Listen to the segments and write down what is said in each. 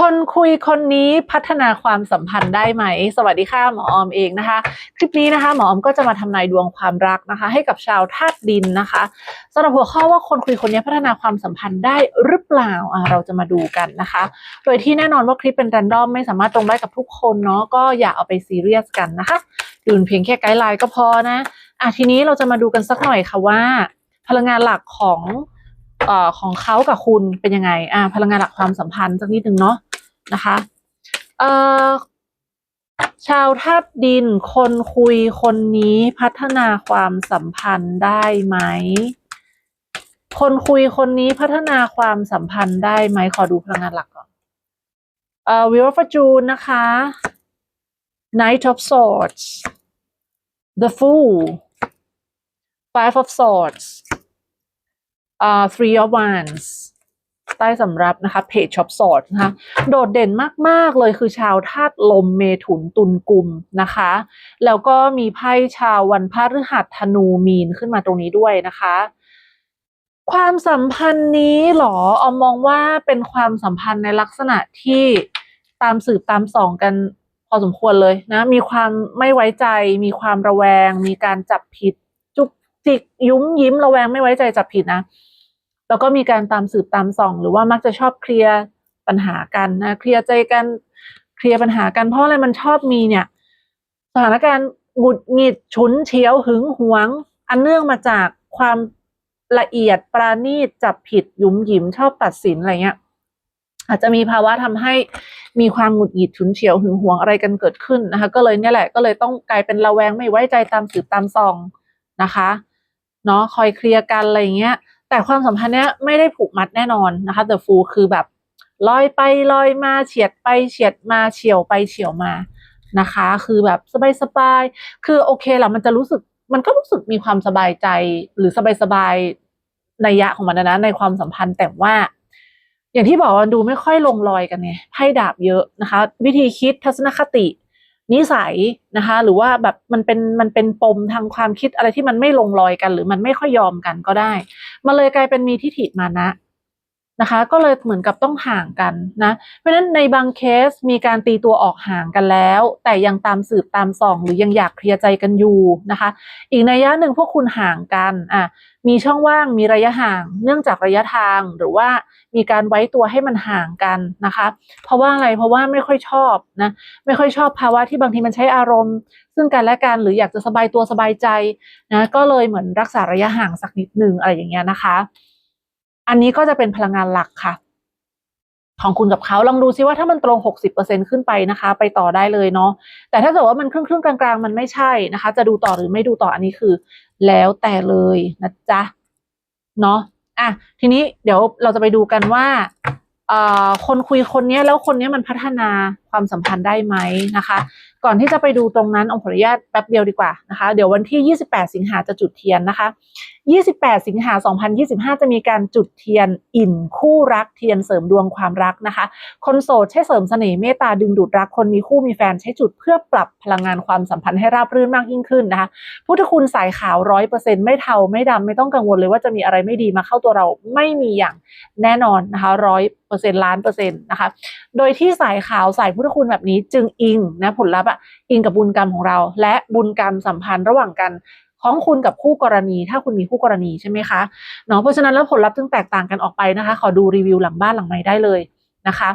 คนคุยคนนี้พัฒนาความสัมพันธ์ได้ไหม สวัสดีค่ะหมอออมเองนะคะ คลิปนี้นะคะหมออมก็จะมาทำนายดวงความรักนะคะ ให้กับชาวธาตุดินนะคะสำหรับหัวข้อว่าคนคุยคนนี้พัฒนาความสัมพันธ์ได้หรือเปล่าเราจะมาดูกันนะคะ โดยที่แน่นอนว่าคลิปเป็น r รนดอมไม่สามารถตรงได้กับทุกคนเนาะก็อย่าเอาไปซีเรียสกันนะคะดูเพียงแค่ไกด์ไลน์ก็พอนะอะทีนี้เราจะมาดูกันสักหน่อยค่ะว่า พลังงานหลักของอของเขากับคุณเป็นยังไงอะพลังงานหลักความสัมพันธ์สักนิดนึงเนาะ นะคะเอ่อชาวธาตุดินคนคุยคนนี้พัฒนาความสัมพันธ์ได้ไหม คนคุยคนนี้พัฒนาความสัมพันธ์ได้ไหมขอดูพลังงานหลักก่อนเอ่อวิวฟจูนนะคะ Knight of Swords The Fool Five of Swords อ่า Three of Wands ใต้สำรับนะคะเพจช็อปสอดนะคะโดดเด่นมาก ๆ เลยคือชาวธาตุลมเมถุนตุลกุมนะคะ แล้วก็มีไพ่ชาววันพฤหัสธนูมีนขึ้นมาตรงนี้ด้วยนะคะ ความสัมพันธ์นี้หรอเอามองว่าเป็นความสัมพันธ์ในลักษณะที่ตามสืบตามส่องกันพอสมควรเลยนะ มีความไม่ไว้ใจ มีความระแวง มีการจับผิด จุกจิกยุ้มยิ้มระแวงไม่ไว้ใจจับผิดนะ แล้วก็มีการตามสืบตามส่อง หรือว่ามักจะชอบเคลียร์ปัญหากันนะเคลียร์ใจกันเคลียร์ปัญหากันเพราะอะไรมันชอบมีเนี่ย สถานการณ์หงุดหงิดฉุนเฉียวหึงหวง อันเนื่องมาจากความละเอียดปราณีตจับผิดยุ่มหยิมชอบตัดสินอะไรเงี้ยอาจจะมีภาวะทำให้มีความหงุดหงิดฉุนเฉียวหึงหวงอะไรกันเกิดขึ้นนะคะ ก็เลยเนี่ยแหละก็เลยต้องกลายเป็นระแวงไม่ไว้ใจตามสืบตามส่องนะคะเนาะคอยเคลียร์กันอะไรเงี้ย แต่ความสัมพันธ์เนี้ยไม่ได้ผูกมัดแน่นอนนะคะ The Fool คือแบบลอยไปลอยมาเฉียดไปเฉียดมาเฉียวไปเฉียวมานะคะ คือแบบสบายๆคือโอเคแหละมันจะรู้สึกมันก็รู้สึกมีความสบายใจหรือสบายๆในยะของมันนะในความสัมพันธ์แต่ว่า อย่างที่บอกว่าดูไม่ค่อยลงรอยกันไงไพ่ดาบเยอะนะคะ วิธีคิดทัศนคติ นิสัยนะคะ หรือว่าแบบมันเป็นมันเป็นปมทางความคิดอะไรที่มันไม่ลงรอยกัน หรือมันไม่ค่อยยอมกันก็ได้ มันเลยกลายเป็นมีทิฐิมานะ นะคะ ก็เลยเหมือนกับต้องห่างกันนะ เพราะฉะนั้นในบางเคสมีการตีตัวออกห่างกันแล้ว แต่ยังตามสืบตามส่อง หรือยังอยากเคลียร์ใจกันอยู่นะคะ อีกในยยะหนึ่งพวกคุณห่างกันอะมีช่องว่างมีระยะห่าง เนื่องจากระยะทางหรือว่ามีการไว้ตัวให้มันห่างกันนะคะ เพราะว่าอะไรเพราะว่าไม่ค่อยชอบนะไม่ค่อยชอบภาวะที่บางทีมันใช้อารมณ์ ซึ่งกันและกันหรืออยากจะสบายตัวสบายใจนะก็เลยเหมือนรักษาระยะห่างสักนิดหนึ่งอะไรอย่างเงี้ยนะคะ อันนี้ก็จะเป็นพลังงานหลักค่ะ ของคุณกับเขาลองดูซิว่าถ้ามันตรง 60%ขึ้นไปนะคะ ไปต่อได้เลยเนาะแต่ถ้าเกิดว่ามันครึ่งครึ่งกลางๆ มันไม่ใช่นะคะ จะดูต่อหรือไม่ดูต่ออันนี้คือ แล้วแต่เลยนะจ๊ะเนาะอะทีนี้เดี๋ยวเราจะไปดูกันว่าอ่อคนคุยคนนี้แล้วคนนี้มันพัฒนา ความสัมพันธ์ได้ไหมนะคะ ก่อนที่จะไปดูตรงนั้นเอาขออนุญาตแป๊บเดียวดีกว่านะคะ เดี๋ยววันที่ 28 สิงหาจะจุดเทียนนะคะ 28 สิงหา 2025 จะมีการจุดเทียนอิ่นคู่รักเทียนเสริมดวงความรักนะคะ คนโสดใช้เสริมเสน่ห์เมตตาดึงดูดรักคนมีคู่มีแฟนใช้จุดเพื่อปรับพลังงานความสัมพันธ์ให้ราบรื่นมากยิ่งขึ้นนะคะพุทธคุณสายขาวร้อยเปอร์เซ็นต์ไม่เทาไม่ดำไม่ต้องกังวลเลยว่าจะมีอะไรไม่ดีมาเข้าตัวเราไม่มีอย่างแน่นอนนะคะร้อยเปอร์เซ็นต์ล้านเปอร์เซ็นต์นะคะ โดยที่สายขาวสายพุทธคุณแบบนี้จึงอิงนะผลลัพธ์อะอิงกับบุญกรรมของเรา และบุญกรรมสัมพันธ์ระหว่างกันของคุณกับคู่กรณี ถ้าคุณมีคู่กรณีใช่ไหมคะเนาะเพราะฉะนั้นแล้วผลลัพธ์จึงแตกต่างกันออกไปนะคะ ขอดูรีวิวหลังบ้านหลังไม้ได้เลยนะคะ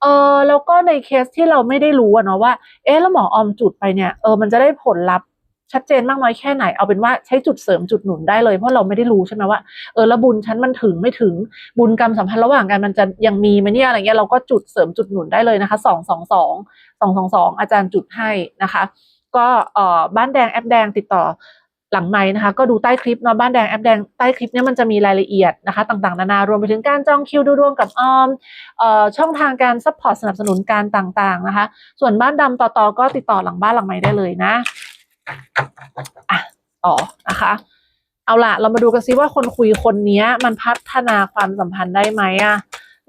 เออแล้วก็ในเคสที่เราไม่ได้รู้เนาะว่า เอ๊ะแล้วหมอออมจุดไปเนี่ยเออมันจะได้ผลลัพธ์ ชัดเจนมากน้อยแค่ไหนเอาเป็นว่าใช้จุดเสริมจุดหนุนได้เลยเพราะเราไม่ได้รู้ใช่ไหมว่าเออแล้วบุญฉันมันถึงไม่ถึงบุญกรรมสัมพันธ์ระหว่างกันมันจะยังมีไหมเนี่ยอะไรเงี้ยเราก็จุดเสริมจุดหนุนได้เลยนะคะสองสองสองสองสองสองอาจารย์จุดให้นะคะ ก็เออบ้านแดงแอปแดงติดต่อหลังไม้นะคะก็ดูใต้คลิปเนาะบ้านแดงแอปแดงใต้คลิปเนี้ยมันจะมีรายละเอียดนะคะต่างๆนานารวมไปถึงการจองคิวดูดวงกับออมช่องทางการซัพพอร์ตสนับสนุนการต่างๆนะคะ ส่วนบ้านดำต่อๆก็ติดต่อหลังบ้านหลังไม้ได้เลยนะ อะต่อนะคะ เอาล่ะเรามาดูกันซิว่าคนคุยคนนี้มันพัฒนาความสัมพันธ์ได้ไหมอะ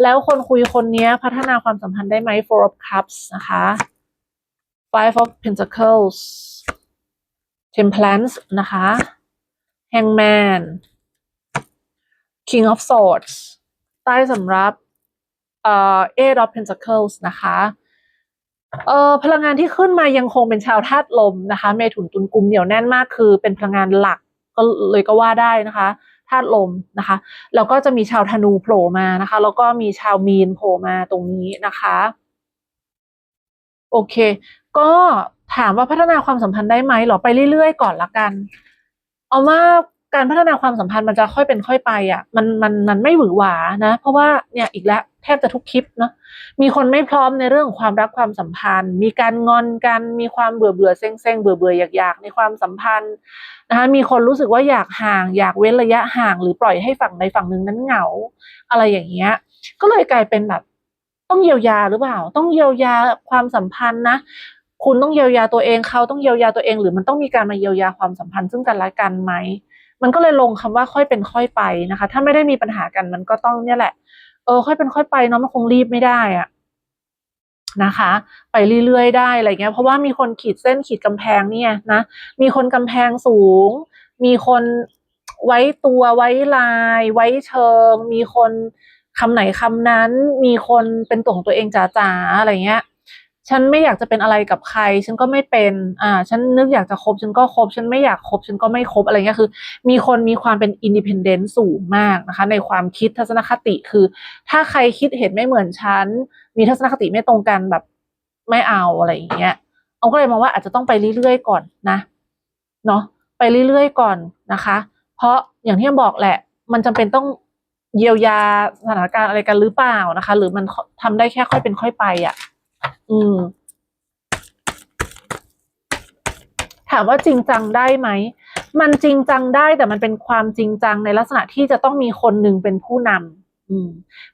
แล้วคนคุยคนนี้พัฒนาความสัมพันธ์ได้ไหม Four of Cups นะคะ Five of Pentacles Temperance นะคะ Hangman King of Swords ใต้สำรับเอ่อ eight of pentacles นะคะ เออพลังงานที่ขึ้นมายังคงเป็นชาวธาตุลมนะคะ เมถุนตุลกุมเหนียวแน่นมากคือ เป็นพลังงานหลักก็เลยก็ว่าได้นะคะธาตุลมนะคะแล้วก็จะมีชาวธนูโผล่มานะคะ แล้วก็มีชาวมีนโผล่มาตรงนี้นะคะ โอเค ก็ถามว่าพัฒนาความสัมพันธ์ได้ไหมหรอไปเรื่อยๆก่อนละกัน เอาว่าการพัฒนาความสัมพันธ์มันจะค่อยเป็นค่อยไปอะ มันมันมันไม่หวือหวานะ เพราะว่าเนี่ยอีกแล้ว แทบจะทุกคลิปเนาะมีคนไม่พร้อมในเรื่องของความรักความสัมพันธ์ มีการงอนกัน มีความเบื่อเบื่อเซ็งเซ็งเบื่อเบื่ออยากอยากในความสัมพันธ์นะคะมีคนรู้สึกว่าอยากห่าง อยากเว้นระยะห่าง หรือปล่อยให้ฝั่งใดฝั่งหนึ่งนั้นเหงา อะไรอย่างเงี้ยก็เลยกลายเป็นแบบต้องเยียวยาหรือเปล่า ต้องเยียวยาความสัมพันธ์นะคุณต้องเยียวยาตัวเองเขาต้องเยียวยาตัวเอง หรือมันต้องมีการมาเยียวยาความสัมพันธ์ซึ่งกันและกันไหมมันก็เลยลงคำว่าค่อยเป็นค่อยไปนะคะ ถ้าไม่ได้มีปัญหากันมันก็ต้องเนี่ยแหละ เออค่อยเป็นค่อยไปเนาะมันคงรีบไม่ได้อะนะคะ ไปเรื่อยๆได้อะไรเงี้ย เพราะว่ามีคนขีดเส้นขีดกำแพงเนี่ยนะมีคนกำแพงสูง มีคนไว้ตัวไว้ลาย ไว้เชิง มีคนคำไหนคำนั้น มีคนเป็นตัวของตัวเองจ๋าๆอะไรเงี้ย ฉันไม่อยากจะเป็นอะไรกับใคร ฉันก็ไม่เป็น อ่า ฉันนึกอยากจะคบ ฉันก็คบ ฉันไม่อยากคบ ฉันก็ไม่คบ อะไรเงี้ย คือ มีคนมีความเป็นอินดิเพนเดนต์สูงมากนะคะ ในความคิดทัศนคติ คือ ถ้าใครคิดเห็นไม่เหมือนฉัน มีทัศนคติไม่ตรงกันแบบไม่เอาอะไรอย่างเงี้ย เอาก็เลยมองว่าอาจจะต้องไปเรื่อยๆก่อนนะ เนาะ ไปเรื่อยๆก่อนนะคะ เพราะอย่างที่บอกแหละ มันจำเป็นต้องเยียวยาสถานการณ์อะไรกันหรือเปล่านะคะ หรือมันทำได้แค่ค่อยเป็นค่อยไปอะ อืม ถามว่าจริงจังได้ไหม มันจริงจังได้แต่มันเป็นความจริงจังในลักษณะที่จะต้องมีคนหนึ่งเป็นผู้นำอืม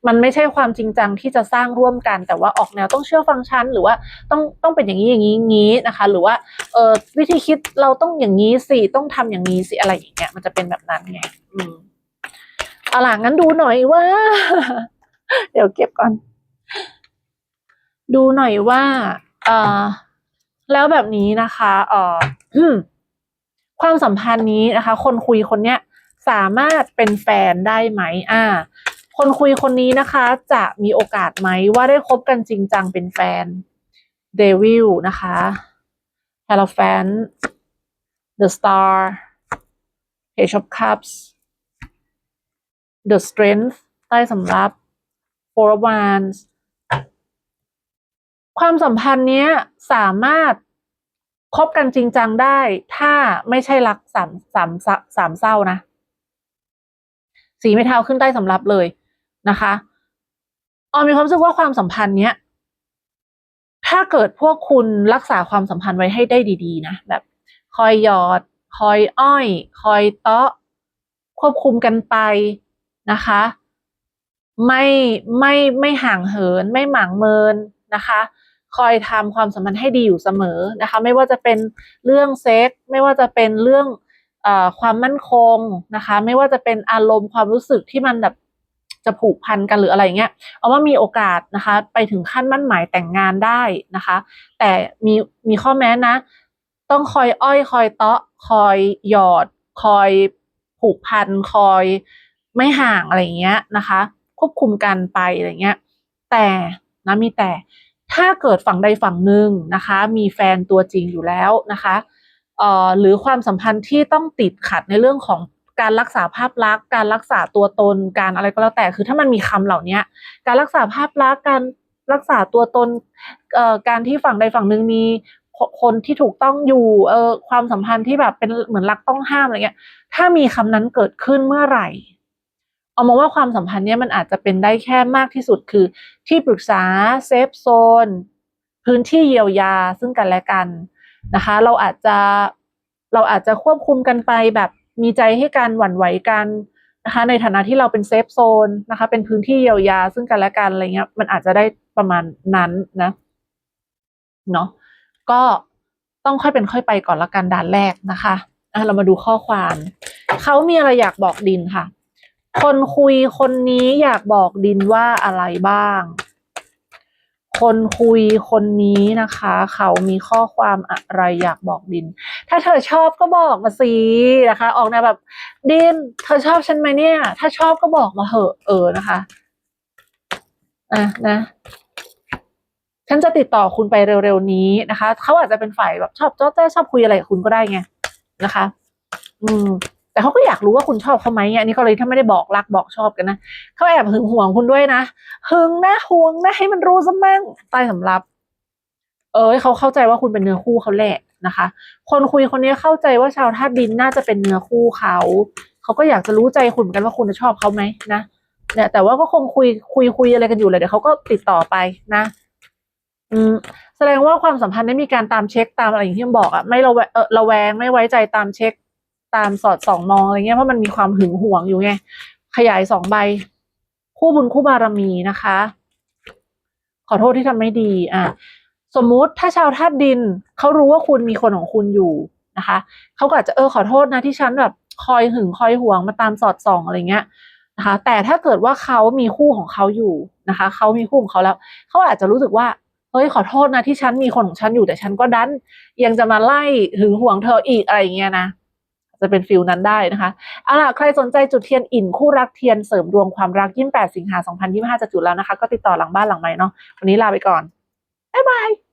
มันไม่ใช่ความจริงจังที่จะสร้างร่วมกัน แต่ว่าออกแนวต้องเชื่อฟังฉันหรือว่าต้องต้องเป็นอย่างนี้อย่างนี้งนี้นะคะ หรือว่า เออวิธีคิดเราต้องอย่างนี้สิต้องทำอย่างนี้สิอะไรอย่างเงี้ยมันจะเป็นแบบนั้นไง อืมเอาล่ะงั้นดูหน่อยว่า เดี๋ยวเก็บก่อน ดูหน่อยว่าเออแล้วแบบนี้นะคะเออความสัมพันธ์นี้นะคะ คนคุยคนเนี้ยสามารถเป็นแฟนได้ไหมอ่า คนคุยคนนี้นะคะ จะมีโอกาสไหมว่าได้คบกันจริงจังเป็นแฟนเดวิลนะคะ h e l o p h a n The Star Page of Cups The Strength ใต้สำรับ Four of Wands ความสัมพันธ์เนี้ยสามารถคบกันจริงจังได้ ถ้าไม่ใช่รักสามสามสามเศร้านะ สีไม่เทาขึ้นใต้สำรับเลยนะคะออมมีความรู้สึกว่าความสัมพันธ์เนี้ยถ้าเกิดพวกคุณรักษาความสัมพันธ์ไว้ให้ได้ดีๆนะแบบคอยหยอด คอยอ้อย คอยเตาะ ควบคุมกันไปนะคะ ไม่ไม่ไม่ห่างเหิน ไม่หมางเมินนะคะ คอยทำความสัมพันธ์ให้ดีอยู่เสมอนะคะ ไม่ว่าจะเป็นเรื่องเซ็กไม่ว่าจะเป็นเรื่องอความมั่นคงนะคะ ไม่ว่าจะเป็นอารมณ์ความรู้สึกที่มันแบบจะผูกพันกันหรืออะไรเงี้ย เอาว่ามีโอกาสนะคะ ไปถึงขั้นมั่นหมายแต่งงานได้นะคะ แต่มีมีข้อแม้นะ ต้องคอยอ้อยคอยเตาะคอยหยอด คอยผูกพันคอยไม่ห่างอะไรเงี้ยนะคะ ควบคุมกันไปอะไรเงี้ย แต่นะมีแต่ ถ้าเกิดฝั่งใดฝั่งหนึ่งนะคะ มีแฟนตัวจริงอยู่แล้วนะคะเอ่อหรือความสัมพันธ์ที่ต้องติดขัดในเรื่องของการรักษาภาพลักษณ์ การรักษาตัวตน การอะไรก็แล้วแต่ คือถ้ามันมีคำเหล่านี้การรักษาภาพลักษณ์ การรักษาตัวตนเอ่อการที่ฝั่งใดฝั่งหนึ่งมีคนที่ถูกต้องอยู่ เอ่อความสัมพันธ์ที่แบบเป็นเหมือนรักต้องห้ามอะไรเงี้ย ถ้ามีคำนั้นเกิดขึ้นเมื่อไหร่ อามาว่าความสัมพันธ์เนี้ยมันอาจจะเป็นได้แค่มากที่สุดคือ ที่ปรึกษาเซฟโซนพื้นที่เยียวยาซึ่งกันและกันนะคะ เราอาจจะเราอาจจะควบคุมกันไปแบบมีใจให้กันหวั่นไหวกันนะคะ ในฐานะที่เราเป็นเซฟโซนนะคะ เป็นพื้นที่เยียวยาซึ่งกันและกันอะไรเงี้ย มันอาจจะได้ประมาณนั้นนะเนาะก็ต้องค่อยเป็นค่อยไปก่อนละกันด่านแรกนะคะอะเรามาดูข้อความ เขามีอะไรอยากบอกดินค่ะ คนคุยคนนี้อยากบอกดินว่าอะไรบ้าง คนคุยคนนี้นะคะ เขามีข้อความอะไรอยากบอกดิน ถ้าเธอชอบก็บอกมาสินะคะ ออกแนวแบบดิน เธอชอบฉันไหมเนี่ย ถ้าชอบก็บอกมาเหอะเออนะคะอะนะฉันจะติดต่อคุณไปเร็วๆนี้นะคะ เขาอาจจะเป็นฝ่ายแบบชอบจ้อแจ้ชอบคุยอะไรกับคุณก็ได้ไงนะคะ อืม แต่เขาก็อยากรู้ว่าคุณชอบเขาไหมอันนี้ก็เลยถ้าไม่ได้บอกรักบอกชอบกันนะเขาแอบหึงห่วงคุณด้วยนะหึงนะห่วงนะให้มันรู้ซะมั่งใต้สำรับ เอ้ยเขาเข้าใจว่าคุณเป็นเนื้อคู่เขาแหละนะคะ คนคุยคนนี้เข้าใจว่าชาวธาตุดินน่าจะเป็นเนื้อคู่เขาเขาก็อยากจะรู้ใจคุณเหมือนกันว่าคุณจะชอบเขาไหมนะเนี่ยแต่ว่าก็คงคุยคุยคุยอะไรกันอยู่เลยเดี๋ยวเขาก็ติดต่อไปนะ อืมแสดงว่าความสัมพันธ์ได้มีการตามเช็คตามอะไรอย่างที่ผมบอกอะไม่ระแวเออระแวงไม่ไว้ใจตามเช็ค ตามสอดส่องมองอะไรเงี้ยเพราะมันมีความหึงหวงอยู่ไงขยายสองใบ คู่บุญคู่บารมีนะคะ ขอโทษที่ทำไม่ดีอะสมมุติถ้าชาวธาตุดินเขารู้ว่าคุณมีคนของคุณอยู่นะคะเขาก็อาจจะเออขอโทษนะที่ฉันแบบคอยหึงคอยหวงมาตามสอดส่องอะไรเงี้ยนะคะแต่ถ้าเกิดว่าเขามีคู่ของเขาอยู่นะคะเขามีคู่ของเขาแล้วเขาอาจจะรู้สึกว่าเฮ้ยขอโทษนะที่ฉันมีคนของฉันอยู่แต่ฉันก็ดันยังจะมาไล่หึงหวงเธออีกอะไรเงี้ยนะ จะเป็นฟิลนั้นได้นะคะเอาล่ะใครสนใจจุดเทียนอิ่นคู่รักเทียนเสริมดวงความรักยี่สิงหา2025จะจุดแล้วนะคะ ก็ติดต่อหลังบ้านหลังใหม่เนาะวันนี้ลาไปก่อนบ๊ายบาย